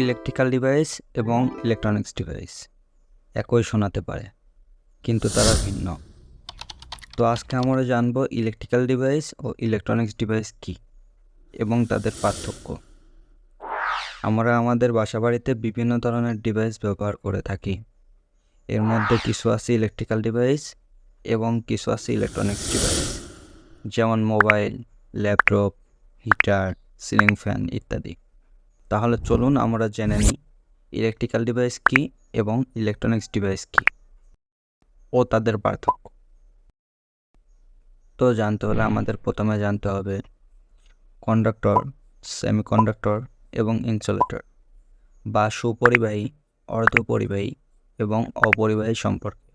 Electrical device এবং electronics device একই শোনাতে পারে, কিন্তু তারা ভিন্ন। তো আজকে আমরা জানব ইলেকট্রিক্যাল ডিভাইস ও ইলেকট্রনিক্স ডিভাইস কী এবং তাদের পার্থক্য। আমরা আমাদের বাসাবাড়িতে বিভিন্ন ধরনের ডিভাইস ব্যবহার করে থাকি। এর মধ্যে কিছু আছে ইলেকট্রিক্যাল ডিভাইস এবং কিছু আছে ইলেকট্রনিক্স ডিভাইস যেমন mobile laptop heater ceiling fan ইত্যাদি। তাহলে চলুন আমরা জেনে নিই ইলেকট্রিক্যাল ডিভাইস কী এবং ইলেকট্রনিক্স ডিভাইস কী ও তাদের পার্থক্য। তো জানতে হলে আমাদের প্রথমে জানতে হবে কন্ডাক্টর সেমিকন্ডাক্টর এবং ইনসুলেটর বা সুপরিবাহী, অর্ধপরিবাহী এবং অপরিবাহী সম্পর্কে।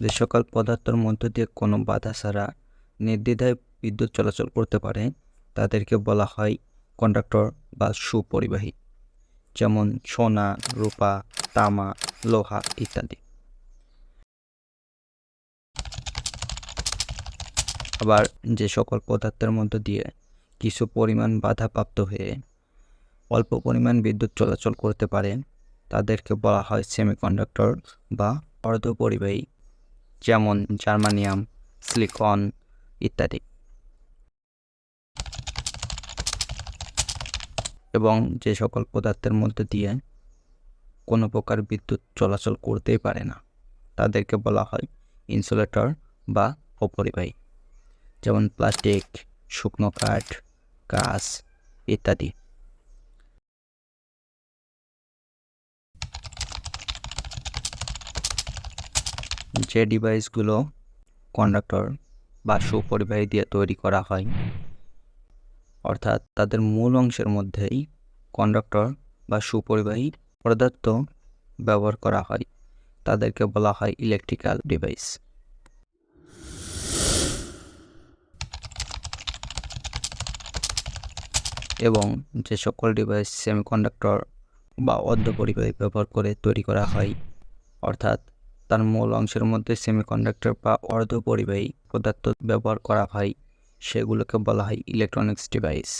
যে সকল পদার্থের মধ্য দিয়ে কোনো বাধা ছাড়া নির্দ্বিধায় বিদ্যুৎ চলাচল করতে পারে, তাদেরকে বলা হয় কন্ডাক্টর বা সুপরিবাহী, যেমন সোনা, রূপা, তামা, লোহা ইত্যাদি। আবার যে সকল পদার্থের মধ্য দিয়ে কিছু পরিমাণ বাধাপ্রাপ্ত হয়ে অল্প পরিমাণ বিদ্যুৎ চলাচল করতে পারে, তাদেরকে বলা হয় সেমিকন্ডাক্টর বা অর্ধপরিবাহী, যেমন জার্মানিয়াম সিলিকন ইত্যাদি। এবং যে সকল পদার্থের মধ্যে দিয়ে কোনো প্রকার বিদ্যুৎ চলাচল করতেই পারে না। তাদেরকে বলা হয় ইনসুলেটর বা অপরিবাহী। যেমন প্লাস্টিক শুকনো কাঠ, গাছ ইত্যাদি। যে ডিভাইসগুলো কন্ডাক্টর বা সুপরিবাহী দিয়ে তৈরি করা হয় অর্থাৎ তাদের মূল অংশের মধ্যেই কন্ডাক্টর বা সুপরিবাহী পদার্থ ব্যবহার করা হয়। তাদেরকে বলা হয় ইলেকট্রিক্যাল ডিভাইস এবং যে সকল ডিভাইস সেমিকন্ডাক্টর বা অর্ধপরিবাহী ব্যবহার করে তৈরি করা হয়, অর্থাৎ তার মূল অংশের মধ্যে সেমিকন্ডাক্টর বা অর্ধপরিবাহী পদার্থ ব্যবহার করা হয়। সেগুলোকে বলা হয় ইলেকট্রনিক্স ডিভাইস